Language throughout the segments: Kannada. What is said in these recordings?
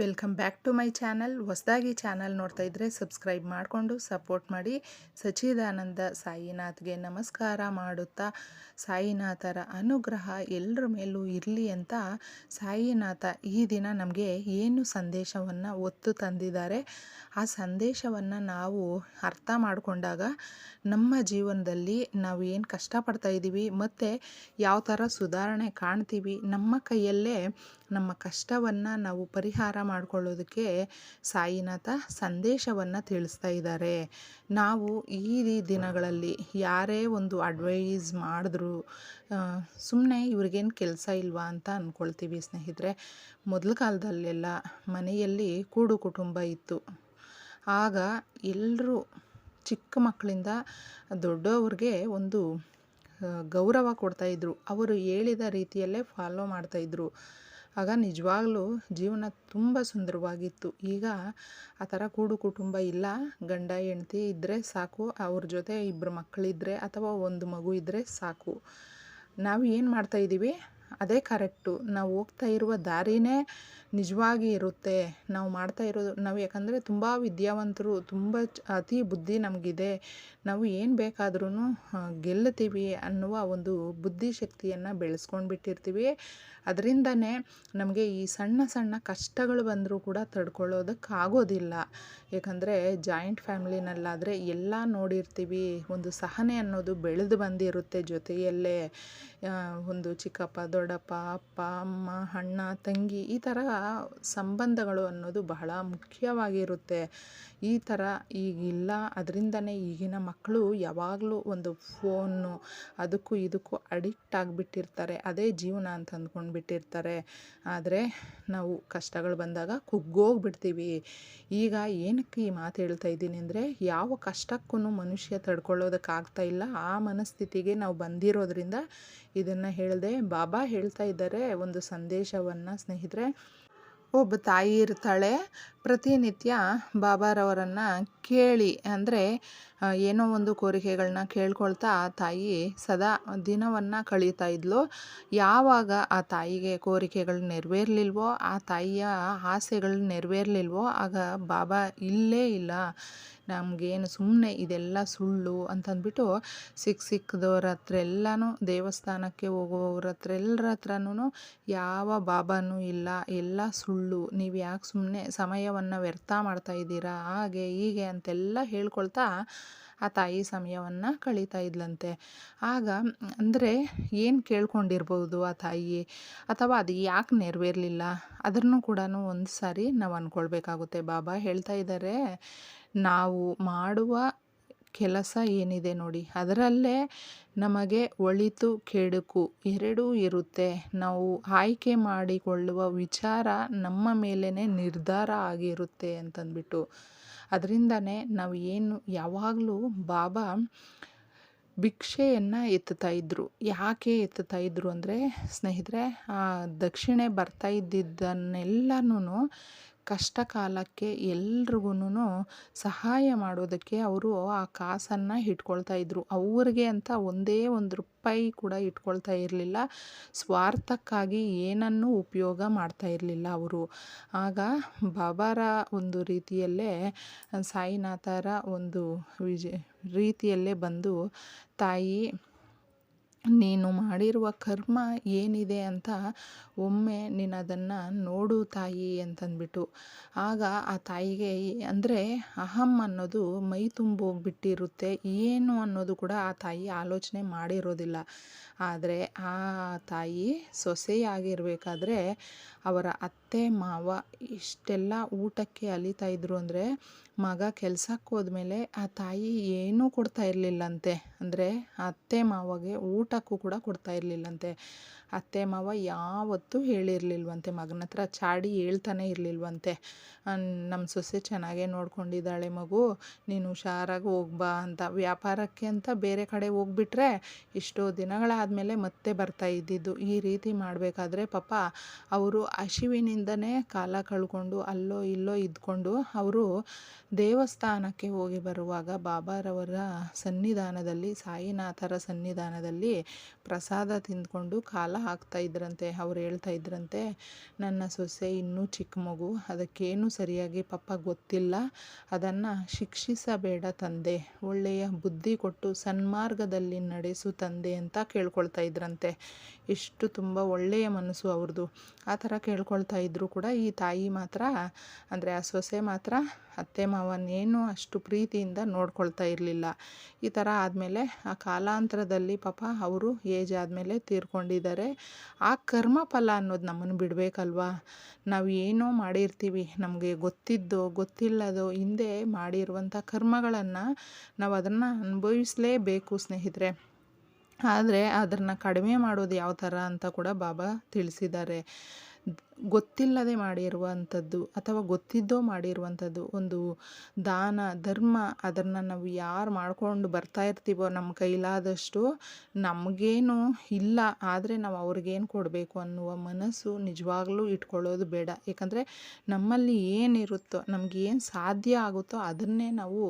Welcome back to my channel. ಹೊಸದಾಗಿ ಚಾನಲ್ ನೋಡ್ತಾ ಇದ್ರೆ ಸಬ್ಸ್ಕ್ರೈಬ್ ಮಾಡಿಕೊಂಡು ಸಪೋರ್ಟ್ ಮಾಡಿ. ಸಚ್ಚಿದಾನಂದ ಸಾಯಿನಾಥ್ಗೆ ನಮಸ್ಕಾರ ಮಾಡುತ್ತಾ, ಸಾಯಿನಾಥರ ಅನುಗ್ರಹ ಎಲ್ಲರ ಮೇಲೂ ಇರಲಿ ಅಂತ ಸಾಯಿನಾಥ ಈ ದಿನ ನಮಗೆ ಏನು ಸಂದೇಶವನ್ನು ಒತ್ತು ತಂದಿದ್ದಾರೆ. ಆ ಸಂದೇಶವನ್ನು ನಾವು ಅರ್ಥ ಮಾಡಿಕೊಂಡಾಗ ನಮ್ಮ ಜೀವನದಲ್ಲಿ ನಾವು ಏನು ಕಷ್ಟಪಡ್ತಾ ಇದ್ದೀವಿ ಮತ್ತು ಯಾವ ಥರ ಸುಧಾರಣೆ ಕಾಣ್ತೀವಿ, ನಮ್ಮ ಕೈಯಲ್ಲೇ ನಮ್ಮ ಕಷ್ಟವನ್ನು ನಾವು ಪರಿಹಾರ ಮಾಡಿಕೊಳ್ಳೋದಕ್ಕೆ ಸಾಯಿನಾಥ ಸಂದೇಶವನ್ನು ತಿಳಿಸ್ತಾ ಇದ್ದಾರೆ. ನಾವು ಈ ದಿನಗಳಲ್ಲಿ ಯಾರೇ ಒಂದು ಅಡ್ವೈಸ್ ಮಾಡಿದ್ರು ಸುಮ್ಮನೆ ಇವ್ರಿಗೇನು ಕೆಲಸ ಇಲ್ವಾ ಅಂತ ಅಂದ್ಕೊಳ್ತೀವಿ ಸ್ನೇಹಿತರೆ. ಮೊದಲ ಕಾಲದಲ್ಲೆಲ್ಲ ಮನೆಯಲ್ಲಿ ಕೂಡು ಕುಟುಂಬ ಇತ್ತು. ಆಗ ಎಲ್ಲರೂ ಚಿಕ್ಕ ಮಕ್ಕಳಿಂದ ದೊಡ್ಡವ್ರಿಗೆ ಒಂದು ಗೌರವ ಕೊಡ್ತಾಯಿದ್ರು ಅವರು ಹೇಳಿದ ರೀತಿಯಲ್ಲೇ ಫಾಲೋ ಮಾಡ್ತಾಯಿದ್ರು ಆಗ ನಿಜವಾಗ್ಲೂ ಜೀವನ ತುಂಬ ಸುಂದರವಾಗಿತ್ತು. ಈಗ ಆ ಥರ ಕೂಡು ಕುಟುಂಬ ಇಲ್ಲ. ಗಂಡ, ಹೆಂಡತಿ ಇದ್ದರೆ ಸಾಕು. ಅವ್ರ ಜೊತೆ ಇಬ್ಬರು ಮಕ್ಕಳಿದ್ರೆ ಅಥವಾ ಒಂದು ಮಗು ಇದ್ದರೆ ಸಾಕು. ನಾವು ಏನು ಮಾಡ್ತಾಯಿದ್ದೀವಿ ಅದೇ ಕರೆಕ್ಟು ನಾವು ಹೋಗ್ತಾ ಇರುವ ದಾರಿನೇ ನಿಜವಾಗಿ ಇರುತ್ತೆ. ನಾವು ಮಾಡ್ತಾ ಇರೋದು, ನಾವು ಯಾಕಂದರೆ ತುಂಬ ವಿದ್ಯಾವಂತರು, ತುಂಬ ಅತಿ ಬುದ್ಧಿ ನಮಗಿದೆ. ನಾವು ಏನು ಬೇಕಾದ್ರೂ ಗೆಲ್ಲುತ್ತೀವಿ ಅನ್ನುವ ಒಂದು ಬುದ್ಧಿಶಕ್ತಿಯನ್ನು ಬೆಳೆಸ್ಕೊಂಡು ಬಿಟ್ಟಿರ್ತೀವಿ ಅದರಿಂದನೇ ನಮಗೆ ಈ ಸಣ್ಣ ಸಣ್ಣ ಕಷ್ಟಗಳು ಬಂದರೂ ಕೂಡ ತಡ್ಕೊಳ್ಳೋದಕ್ಕಾಗೋದಿಲ್ಲ. ಏಕೆಂದರೆ ಜಾಯಿಂಟ್ ಫ್ಯಾಮಿಲಿನಲ್ಲಾದರೆ ಎಲ್ಲ ನೋಡಿರ್ತೀವಿ, ಒಂದು ಸಹನೆ ಅನ್ನೋದು ಬೆಳೆದು ಬಂದಿರುತ್ತೆ ಜೊತೆಯಲ್ಲೇ. ಒಂದು ಚಿಕ್ಕಪ್ಪ, ದೊಡ್ಡಪ್ಪ, ಅಪ್ಪ, ಅಮ್ಮ, ಅಣ್ಣ, ತಂಗಿ ಈ ಥರ ಸಂಬಂಧಗಳು ಅನ್ನೋದು ಬಹಳ ಮುಖ್ಯವಾಗಿರುತ್ತೆ. ಈ ಥರ ಈಗಿಲ್ಲ. ಅದರಿಂದನೇ ಈಗಿನ ಮಕ್ಕಳು ಯಾವಾಗಲೂ ಒಂದು ಫೋನು, ಅದಕ್ಕೂ ಇದಕ್ಕೂ ಅಡಿಕ್ಟ್ ಆಗಿಬಿಟ್ಟಿರ್ತಾರೆ. ಅದೇ ಜೀವನ ಅಂತ ಅಂದ್ಕೊಂಡು ಬಿಟ್ಟಿರ್ತಾರೆ ಆದರೆ ನಾವು ಕಷ್ಟಗಳು ಬಂದಾಗ ಕುಗ್ಗೋಗ್ಬಿಡ್ತೀವಿ. ಈಗ ಏನಕ್ಕೆ ಈ ಮಾತು ಹೇಳ್ತಾ ಇದ್ದೀನಿ ಅಂದರೆ ಯಾವ ಕಷ್ಟಕ್ಕೂ ಮನುಷ್ಯ ತಡ್ಕೊಳ್ಳೋದಕ್ಕಾಗ್ತಾ ಇಲ್ಲ. ಆ ಮನಸ್ಥಿತಿಗೆ ನಾವು ಬಂದಿರೋದ್ರಿಂದ ಇದನ್ನು ಹೇಳಿದೆ ಬಾಬಾ ಹೇಳ್ತಾ ಇದ್ದಾರೆ ಒಂದು ಸಂದೇಶವನ್ನು ಸ್ನೇಹಿತರೆ. ಒಬ್ಬ ತಾಯಿ ಇರ್ತಾಳೆ. ಪ್ರತಿನಿತ್ಯ ಬಾಬಾರವರನ್ನು ಕೇಳಿ ಅಂದರೆ ಏನೋ ಒಂದು ಕೋರಿಕೆಗಳನ್ನ ಕೇಳ್ಕೊಳ್ತಾ ಆ ತಾಯಿ ಸದಾ ದಿನವನ್ನು ಕಳೀತಾ ಇದ್ಲು. ಯಾವಾಗ ಆ ತಾಯಿಗೆ ಕೋರಿಕೆಗಳು ನೆರವೇರ್ಲಿಲ್ವೋ, ಆ ತಾಯಿಯ ಆಸೆಗಳು ನೆರವೇರಲಿಲ್ವೋ, ಆಗ ಬಾಬಾ ಇಲ್ಲೇ ಇಲ್ಲ. ನಮಗೇನು ಸುಮ್ಮನೆ ಇದೆಲ್ಲ ಸುಳ್ಳು ಅಂತಂದ್ಬಿಟ್ಟು ಸಿಕ್ಕ ಸಿಕ್ಕದವ್ರ ಹತ್ರ ಎಲ್ಲನೂ ದೇವಸ್ಥಾನಕ್ಕೆ ಹೋಗೋವ್ರ ಹತ್ರ ಎಲ್ಲರ ಹತ್ರನೂ ಯಾವ ಬಾಬಾನೂ ಇಲ್ಲ. ಎಲ್ಲ ಸುಳ್ಳು. ನೀವು ಯಾಕೆ ಸುಮ್ಮನೆ ಸಮಯವನ್ನು ವ್ಯರ್ಥ ಮಾಡ್ತಾ ಇದ್ದೀರಾ? ಹಾಗೆ ಹೀಗೆ ಅಂತೆಲ್ಲ ಹೇಳ್ಕೊಳ್ತಾ ಆ ತಾಯಿ ಸಮಯವನ್ನು ಕಳೀತಾ ಇದ್ಲಂತೆ. ಆಗ, ಅಂದರೆ ಏನು ಕೇಳ್ಕೊಂಡಿರ್ಬೋದು ಆ ತಾಯಿ? ಅಥವಾ ಅದು ಯಾಕೆ ನೆರವೇರಲಿಲ್ಲ? ಅದನ್ನು ಕೂಡ ಒಂದು ಸಾರಿ ನಾವು ಅಂದ್ಕೊಳ್ಬೇಕಾಗುತ್ತೆ ಬಾಬಾ ಹೇಳ್ತಾ ಇದ್ದಾರೆ ನಾವು ಮಾಡುವ ಕೆಲಸ ಏನಿದೆ ನೋಡಿ. ಅದರಲ್ಲೇ ನಮಗೆ ಒಳಿತು ಕೆಡುಕು ಎರಡೂ ಇರುತ್ತೆ. ನಾವು ಆಯ್ಕೆ ಮಾಡಿಕೊಳ್ಳುವ ವಿಚಾರ ನಮ್ಮ ಮೇಲೇ ನಿರ್ಧಾರ ಆಗಿರುತ್ತೆ ಅಂತಂದ್ಬಿಟ್ಟು. ಅದರಿಂದನೇ ನಾವು ಏನು ಯಾವಾಗಲೂ ಬಾಬಾ ಭಿಕ್ಷೆಯನ್ನು ಎತ್ತುತ್ತಾ ಇದ್ದರು ಯಾಕೆ ಎತ್ತುತ್ತಾ ಇದ್ದರು ಅಂದರೆ ಸ್ನೇಹಿತರೆ, ಆ ದಕ್ಷಿಣೆ ಬರ್ತಾ ಇದ್ದಿದ್ದನ್ನೆಲ್ಲನೂ ಕಷ್ಟ ಕಾಲಕ್ಕೆ ಎಲ್ರಿಗೂ ಸಹಾಯ ಮಾಡೋದಕ್ಕೆ ಅವರು ಆ ಕಾಸನ್ನು ಇಟ್ಕೊಳ್ತಾ ಇದ್ದರು ಅವ್ರಿಗೆ ಅಂತ ಒಂದೇ ಒಂದು ರೂಪಾಯಿ ಕೂಡ ಇಟ್ಕೊಳ್ತಾ ಇರಲಿಲ್ಲ. ಸ್ವಾರ್ಥಕ್ಕಾಗಿ ಏನನ್ನೂ ಉಪಯೋಗ ಮಾಡ್ತಾ ಇರಲಿಲ್ಲ ಅವರು. ಆಗ ಬಾಬಾರ ಒಂದು ರೀತಿಯಲ್ಲೇ, ಸಾಯಿನಾಥರ ಒಂದು ವಿಜ ರೀತಿಯಲ್ಲೇ ಬಂದು ತಾಯಿ ನೀನು ಮಾಡಿರುವ ಕರ್ಮ ಏನಿದೆ ಅಂತ ಒಮ್ಮೆ ನೀನು ಅದನ್ನು ನೋಡು ತಾಯಿ ಅಂತಂದ್ಬಿಟ್ಟು. ಆಗ ಆ ತಾಯಿಗೆ ಅಂದರೆ ಅಹಂ ಅನ್ನೋದು ಮೈ ತುಂಬೋಗ್ಬಿಟ್ಟಿರುತ್ತೆ. ಏನು ಅನ್ನೋದು ಕೂಡ ಆ ತಾಯಿ ಆಲೋಚನೆ ಮಾಡಿರೋದಿಲ್ಲ. ಆದರೆ ಆ ತಾಯಿ ಸೊಸೆಯಾಗಿರಬೇಕಾದ್ರೆ ಅವರ ಅತ್ತೆ ಮಾವ ಇಷ್ಟೆಲ್ಲ ಊಟಕ್ಕೆ ಅಲಿತಾ ಇದ್ರು ಅಂದರೆ ಮಗ ಕೆಲ್ಸಕ್ಕೆ ಹೋದ್ಮೇಲೆ ಆ ತಾಯಿ ಏನೂ ಕೊಡ್ತಾ ಇರಲಿಲ್ಲಂತೆ. ಅಂದರೆ ಅತ್ತೆ ಮಾವಗೆ ಊಟಕ್ಕೂ ಕೂಡ ಕೊಡ್ತಾ ಇರಲಿಲ್ಲಂತೆ. ಅತ್ತೆ ಮಾವ ಯಾವತ್ತೂ ಹೇಳಿರಲಿಲ್ವಂತೆ, ಮಗನ ಹತ್ರ ಚಾಡಿ ಹೇಳ್ತಾನೆ ಇರಲಿಲ್ವಂತೆ. ನಮ್ಮ ಸೊಸೆ ಚೆನ್ನಾಗೇ ನೋಡ್ಕೊಂಡಿದ್ದಾಳೆ ಮಗು, ನೀನು ಹುಷಾರಾಗಿ ಹೋಗ್ಬಾ ಅಂತ. ವ್ಯಾಪಾರಕ್ಕೆ ಅಂತ ಬೇರೆ ಕಡೆ ಹೋಗ್ಬಿಟ್ರೆ ಎಷ್ಟೋ ದಿನಗಳಾದಮೇಲೆ ಮತ್ತೆ ಬರ್ತಾ ಇದ್ದಿದ್ದು. ಈ ರೀತಿ ಮಾಡಬೇಕಾದ್ರೆ ಪಾಪ ಅವರು ಹಸಿವಿನಿಂದನೇ ಕಾಲ ಕಳ್ಕೊಂಡು, ಅಲ್ಲೋ ಇಲ್ಲೋ ಇದ್ಕೊಂಡು ಅವರು ದೇವಸ್ಥಾನಕ್ಕೆ ಹೋಗಿ ಬರುವಾಗ ಬಾಬಾರವರ ಸನ್ನಿಧಾನದಲ್ಲಿ, ಸಾಯಿನಾಥರ ಸನ್ನಿಧಾನದಲ್ಲಿ ಪ್ರಸಾದ ತಿಂದ್ಕೊಂಡು ಕಾಲ ಹಾಕ್ತಾ ಇದ್ರಂತೆ, ಅವ್ರು ಹೇಳ್ತಾ ಇದ್ರಂತೆ, ನನ್ನ ಸೊಸೆ ಇನ್ನೂ ಚಿಕ್ಕ ಮಗು, ಅದಕ್ಕೇನು ಸರಿಯಾಗಿ ಪಾಪ ಗೊತ್ತಿಲ್ಲ, ಅದನ್ನು ಶಿಕ್ಷಿಸಬೇಡ ತಂದೆ, ಒಳ್ಳೆಯ ಬುದ್ಧಿ ಕೊಟ್ಟು ಸನ್ಮಾರ್ಗದಲ್ಲಿ ನಡೆಸು ತಂದೆ ಅಂತ ಕೇಳ್ಕೊಳ್ತಾ ಇದ್ರಂತೆ. ಎಷ್ಟು ತುಂಬ ಒಳ್ಳೆಯ ಮನಸ್ಸು ಅವ್ರದ್ದು ಆ ಥರ ಕೇಳ್ಕೊಳ್ತಾ ಇದ್ದರೂ ಕೂಡ ಈ ತಾಯಿ ಮಾತ್ರ, ಅಂದರೆ ಆ ಸೊಸೆ ಮಾತ್ರ ಅತ್ತೆ ಮಾವನೇನು ಅಷ್ಟು ಪ್ರೀತಿಯಿಂದ ನೋಡ್ಕೊಳ್ತಾ ಇರಲಿಲ್ಲ. ಈ ಥರ ಆದಮೇಲೆ ಆ ಕಾಲಾಂತರದಲ್ಲಿ ಪಾಪ ಅವರು ಏಜ್ ಆದಮೇಲೆ ತೀರ್ಕೊಂಡಿದ್ದಾರೆ. ಆ ಕರ್ಮ ಫಲ ಅನ್ನೋದು ನಮ್ಮನ್ನು ಬಿಡಬೇಕಲ್ವಾ? ನಾವು ಏನೋ ಮಾಡಿರ್ತೀವಿ, ನಮಗೆ ಗೊತ್ತಿದ್ದೋ, ಗೊತ್ತಿಲ್ಲದೋ, ಹಿಂದೆ ಮಾಡಿರುವಂಥ ಕರ್ಮಗಳನ್ನು ನಾವು ಅದನ್ನು ಅನುಭವಿಸಲೇಬೇಕು ಸ್ನೇಹಿತರೆ. ಆದರೆ ಅದನ್ನು ಕಡಿಮೆ ಮಾಡೋದು ಯಾವ ಥರ ಅಂತ ಕೂಡ ಬಾಬಾ ತಿಳಿಸಿದ್ದಾರೆ. ಗೊತ್ತಿಲ್ಲದೆ ಮಾಡಿರುವಂಥದ್ದು ಅಥವಾ ಗೊತ್ತಿದ್ದೋ ಮಾಡಿರುವಂಥದ್ದು ಒಂದು ದಾನ, ಧರ್ಮ ಅದನ್ನು ನಾವು ಯಾರು ಮಾಡ್ಕೊಂಡು ಬರ್ತಾ ಇರ್ತೀವೋ ನಮ್ಮ ಕೈಲಾದಷ್ಟು ನಮಗೇನು ಇಲ್ಲ. ಆದರೆ ನಾವು ಅವ್ರಿಗೇನು ಕೊಡಬೇಕು ಅನ್ನುವ ಮನಸ್ಸು ನಿಜವಾಗ್ಲೂ ಇಟ್ಕೊಳ್ಳೋದು ಬೇಡ. ಏಕೆಂದರೆ ನಮ್ಮಲ್ಲಿ ಏನಿರುತ್ತೋ ಏನು ಸಾಧ್ಯ ಆಗುತ್ತೋ ಅದನ್ನೇ ನಾವು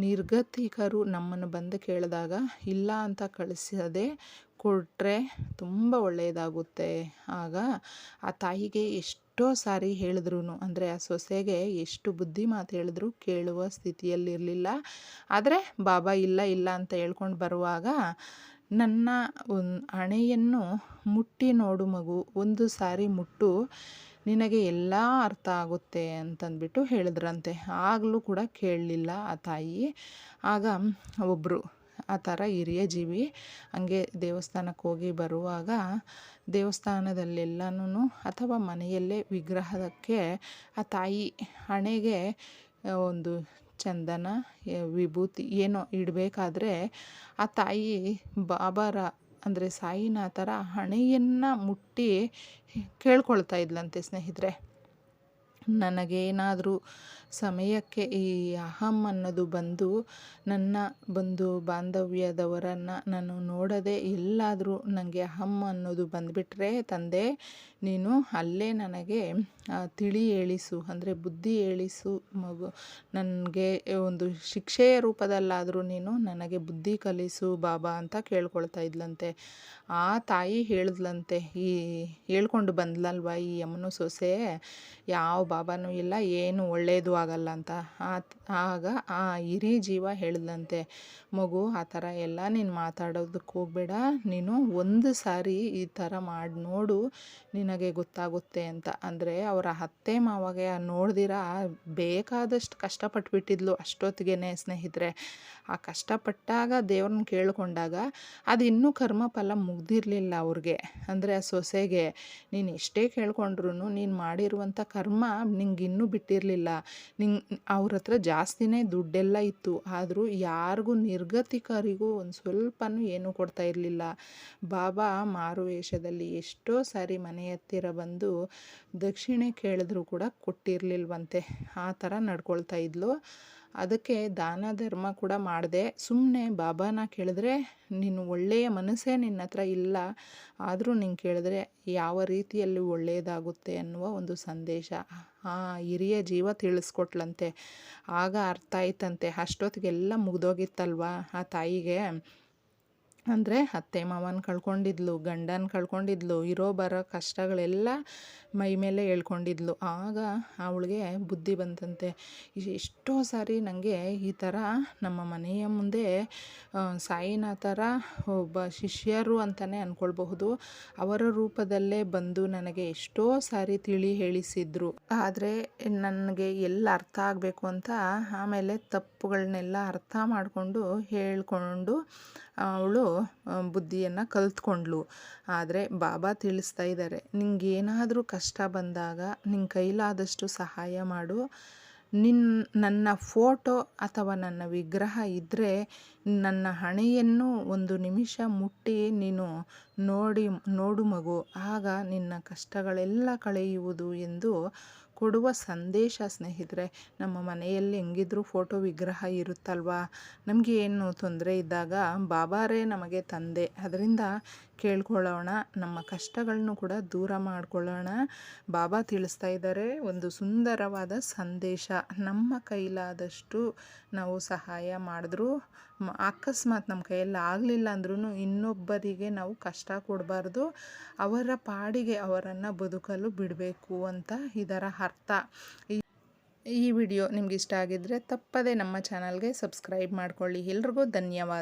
ನಿರ್ಗತಿಕರು ನಮ್ಮನ್ನು ಬಂದು ಕೇಳಿದಾಗ ಇಲ್ಲ ಅಂತ ಕಳಿಸದೆ ಕೊಟ್ಟರೆ ತುಂಬ ಒಳ್ಳೆಯದಾಗುತ್ತೆ ಆಗ ಆ ತಾಯಿಗೆ ಎಷ್ಟೋ ಸಾರಿ ಹೇಳಿದ್ರು ಅಂದರೆ ಆ ಸೊಸೆಗೆ ಎಷ್ಟು ಬುದ್ಧಿ ಮಾತು ಹೇಳಿದ್ರು ಕೇಳುವ ಸ್ಥಿತಿಯಲ್ಲಿರಲಿಲ್ಲ. ಆದರೆ ಬಾಬಾ, ಇಲ್ಲ ಇಲ್ಲ ಅಂತ ಹೇಳ್ಕೊಂಡು ಬರುವಾಗ ನನ್ನ ಹಣೆಯನ್ನು ಮುಟ್ಟಿ ನೋಡು ಮಗು, ಒಂದು ಸಾರಿ ಮುಟ್ಟು, ನಿನಗೆ ಎಲ್ಲ ಅರ್ಥ ಆಗುತ್ತೆ ಅಂತಂದ್ಬಿಟ್ಟು ಹೇಳಿದ್ರಂತೆ. ಆಗಲೂ ಕೂಡ ಕೇಳಲಿಲ್ಲ ಆ ತಾಯಿ. ಆಗ ಒಬ್ಬರು ಆ ಥರ ಹಿರಿಯ ಜೀವಿ ಹಂಗೆ ದೇವಸ್ಥಾನಕ್ಕೆ ಹೋಗಿ ಬರುವಾಗ ದೇವಸ್ಥಾನದಲ್ಲೆಲ್ಲನೂ ಅಥವಾ ಮನೆಯಲ್ಲೇ ವಿಗ್ರಹಕ್ಕೆ ಆ ತಾಯಿ ಹಣೆಗೆ ಒಂದು ಚಂದನ ವಿಭೂತಿ ಏನೋ ಇಡಬೇಕಾದ್ರೆ ಆ ತಾಯಿ ಬಾಬಾರ ಅಂದರೆ ಸಾಯಿನಾಥರ ಹಣೆಯನ್ನು ಮುಟ್ಟಿ ಕೇಳ್ಕೊಳ್ತಾ ಇದ್ಲಂತೆ ಸ್ನೇಹಿತರೆ. ನನಗೇನಾದರೂ ಸಮಯಕ್ಕೆ ಈ ಅಹಂ ಅನ್ನೋದು ಬಂದು ನನ್ನ ಬಂಧು ಬಾಂಧವ್ಯದವರನ್ನು ನಾನು ನೋಡದೆ ಎಲ್ಲಾದರೂ ನನಗೆ ಅಹಂ ಅನ್ನೋದು ಬಂದುಬಿಟ್ರೆ ತಂದೆ, ನೀನು ಅಲ್ಲೇ ನನಗೆ ತಿಳಿ ಹೇಳಿಸು. ಅಂದರೆ ಬುದ್ಧಿ ಹೇಳಿಸು. ಮಗು, ನನಗೆ ಒಂದು ಶಿಕ್ಷೆಯ ರೂಪದಲ್ಲಾದರೂ ನೀನು ನನಗೆ ಬುದ್ಧಿ ಕಲಿಸು ಬಾಬಾ ಅಂತ ಕೇಳ್ಕೊಳ್ತಾ ಇದ್ಲಂತೆ. ಆ ತಾಯಿ ಹೇಳಿದ್ಲಂತೆ, ಈ ಹೇಳ್ಕೊಂಡು ಬಂದ್ಲಲ್ವ ಈ ಯಮನು ಸೊಸೆ? ಯಾವ ಬಾಬಾನೂ ಇಲ್ಲ, ಏನು ಒಳ್ಳೆಯದು ಆಗಲ್ಲ ಅಂತ. ಆಗ ಆ ಹಿರಿ ಜೀವ ಹೇಳ್ದಂತೆ, ಮಗು, ಆ ಥರ ಎಲ್ಲ ನೀನು ಮಾತಾಡೋದಕ್ಕೆ ಹೋಗ್ಬೇಡ. ನೀನು ಒಂದು ಸಾರಿ ಈ ಥರ ಮಾಡಿ, ನೋಡು ನಿನಗೆ ಗೊತ್ತಾಗುತ್ತೆ ಅಂತ. ಅಂದರೆ ಅವರ ಅತ್ತೆ ಮಾವಾಗೆ ನೋಡ್ದಿರ ಬೇಕಾದಷ್ಟು ಕಷ್ಟಪಟ್ಬಿಟ್ಟಿದ್ಲು ಅಷ್ಟೊತ್ತಿಗೆ ಸ್ನೇಹಿತರೆ. ಆ ಕಷ್ಟಪಟ್ಟಾಗ ದೇವ್ರನ್ನ ಕೇಳಿಕೊಂಡಾಗ ಅದು ಇನ್ನೂ ಕರ್ಮಫಲ ಮುಗ್ದಿರಲಿಲ್ಲ ಅವ್ರಿಗೆ. ಅಂದರೆ ಆ ಸೊಸೆಗೆ, ನೀನು ಎಷ್ಟೇ ಕೇಳ್ಕೊಂಡ್ರು ನೀನು ಮಾಡಿರುವಂಥ ಕರ್ಮ ನಿಂಗೆ ಇನ್ನೂ ಬಿಟ್ಟಿರಲಿಲ್ಲ. ನಿಂಗೆ ಅವ್ರ ಹತ್ರ ಜಾಸ್ತಿನೇ ದುಡ್ಡೆಲ್ಲ ಇತ್ತು. ಆದರೂ ಯಾರಿಗೂ ನಿರ್ಗತಿಕರಿಗೂ ಒಂದು ಸ್ವಲ್ಪನೂ ಏನೂ ಕೊಡ್ತಾ ಇರಲಿಲ್ಲ. ಬಾಬಾ ಮಾರುವೇಷದಲ್ಲಿ ಎಷ್ಟೋ ಸಾರಿ ಮನೆ ಹತ್ತಿರ ಬಂದು ದಕ್ಷಿಣೆ ಕೇಳಿದ್ರು ಕೂಡ ಕೊಟ್ಟಿರಲಿಲ್ವಂತೆ. ಆ ಥರ ನಡ್ಕೊಳ್ತಾ ಇದ್ಲು. ಅದಕ್ಕೆ ದಾನ ಧರ್ಮ ಕೂಡ ಮಾಡಿದೆ. ಸುಮ್ಮನೆ ಬಾಬಾನ ಕೇಳಿದ್ರೆ, ನೀನು ಒಳ್ಳೆಯ ಮನಸ್ಸೇ ನಿನ್ನ ಹತ್ರ ಇಲ್ಲ. ಆದರೂ ನಿಂಗೆ ಕೇಳಿದ್ರೆ ಯಾವ ರೀತಿಯಲ್ಲಿ ಒಳ್ಳೆಯದಾಗುತ್ತೆ ಅನ್ನುವ ಒಂದು ಸಂದೇಶ. ಆ ಹಿರಿಯ ಜೀವ ತಿಳಿಸ್ಕೊಟ್ಲಂತೆ. ಆಗ ಅರ್ಥ ಆಯ್ತಂತೆ ಅಷ್ಟೊತ್ತಿಗೆಲ್ಲ ಮುಗ್ದೋಗಿತ್ತಲ್ವ ಆ ತಾಯಿಗೆ? ಅಂದರೆ ಅತ್ತೆ ಮಾವನ ಕಳ್ಕೊಂಡಿದ್ಲು, ಗಂಡನ ಕಳ್ಕೊಂಡಿದ್ಲು, ಇರೋ ಬರೋ ಕಷ್ಟಗಳೆಲ್ಲ ಮೈ ಮೇಲೆ ಹೇಳ್ಕೊಂಡಿದ್ಲು. ಆಗ ಅವಳಿಗೆ ಬುದ್ಧಿ ಬಂತಂತೆ. ಎಷ್ಟೋ ಸಾರಿ ನನಗೆ ಈ ಥರ ನಮ್ಮ ಮನೆಯ ಮುಂದೆ ಸಾಯಿನಾಥರ ಒಬ್ಬ ಶಿಷ್ಯರು ಅಂತಲೇ ಅಂದ್ಕೊಳ್ಬಹುದು ಅವರ ರೂಪದಲ್ಲೇ ಬಂದು ನನಗೆ ಎಷ್ಟೋ ಸಾರಿ ತಿಳಿ ಹೇಳಿಸಿದ್ರು. ಆದರೆ ನನಗೆ ಎಲ್ಲ ಅರ್ಥ ಆಗಬೇಕು ಅಂತ ಆಮೇಲೆ ತಪ್ಪುಗಳನ್ನೆಲ್ಲ ಅರ್ಥ ಮಾಡಿಕೊಂಡು ಹೇಳ್ಕೊಂಡು ಅವಳು ಬುದ್ಧಿಯನ್ನು ಕಲ್ತ್ಕೊಂಡ್ಳು. ಆದರೆ ಬಾಬಾ ತಿಳಿಸ್ತಾ ಇದ್ದಾರೆ, ನಿಂಗೇನಾದರೂ ಕಷ್ಟ ಬಂದಾಗ ನಿನ್ನ ಕೈಲಾದಷ್ಟು ಸಹಾಯ ಮಾಡು. ನಿನ್ನ ನನ್ನ ಫೋಟೋ ಅಥವಾ ನನ್ನ ವಿಗ್ರಹ ಇದ್ದರೆ ನನ್ನ ಹಣೆಯನ್ನು ಒಂದು ನಿಮಿಷ ಮುಟ್ಟಿ ನೀನು ನೋಡಿ, ನೋಡು ಮಗು. ಆಗ ನಿನ್ನ ಕಷ್ಟಗಳೆಲ್ಲ ಕಳೆಯುವುದು ಎಂದು ಕೊಡುವ ಸಂದೇಶ ಸ್ನೇಹಿತರೆ, ನಮ್ಮ ಮನೆಯಲ್ಲಿ ಹೆಂಗಿದ್ರೂ ಫೋಟೋ ವಿಗ್ರಹ ಇರುತ್ತಲ್ವಾ? ನಮಗೆ ಏನು ತೊಂದರೆ ಇದ್ದಾಗ ಬಾಬಾರೇ ನಮಗೆ ತಂದೆ. ಅದರಿಂದ ಕೇಳ್ಕೊಳ್ಳೋಣ. ನಮ್ಮ ಕಷ್ಟಗಳನ್ನು ಕೂಡ ದೂರ ಮಾಡಿಕೊಳ್ಳೋಣ. ಬಾಬಾ ತಿಳಿಸ್ತಾ ಇದ್ದಾರೆ, ಒಂದು ಸುಂದರವಾದ ಸಂದೇಶ. ನಮ್ಮ ಕೈಲಾದಷ್ಟು ನಾವು ಸಹಾಯ ಮಾಡಿದ್ರೂ ಅಕಸ್ಮಾತ್ ನಮ್ಮ ಕೈಯಲ್ಲಿ ಆಗಲಿಲ್ಲ ಅಂದ್ರೂ ಇನ್ನೊಬ್ಬರಿಗೆ ನಾವು ಕಷ್ಟ ಕೊಡಬಾರ್ದು. ಅವರ ಪಾಡಿಗೆ ಅವರನ್ನು ಬದುಕಲು ಬಿಡಬೇಕು ಅಂತ ಇದರ ಅರ್ಥ. ಈ- ವಿಡಿಯೋ ನಿಮ್ಗೆ ಇಷ್ಟ ಆಗಿದ್ದರೆ ತಪ್ಪದೇ ನಮ್ಮ ಚಾನಲ್ಗೆ ಸಬ್ಸ್ಕ್ರೈಬ್ ಮಾಡ್ಕೊಳ್ಳಿ. ಎಲ್ರಿಗೂ ಧನ್ಯವಾದ.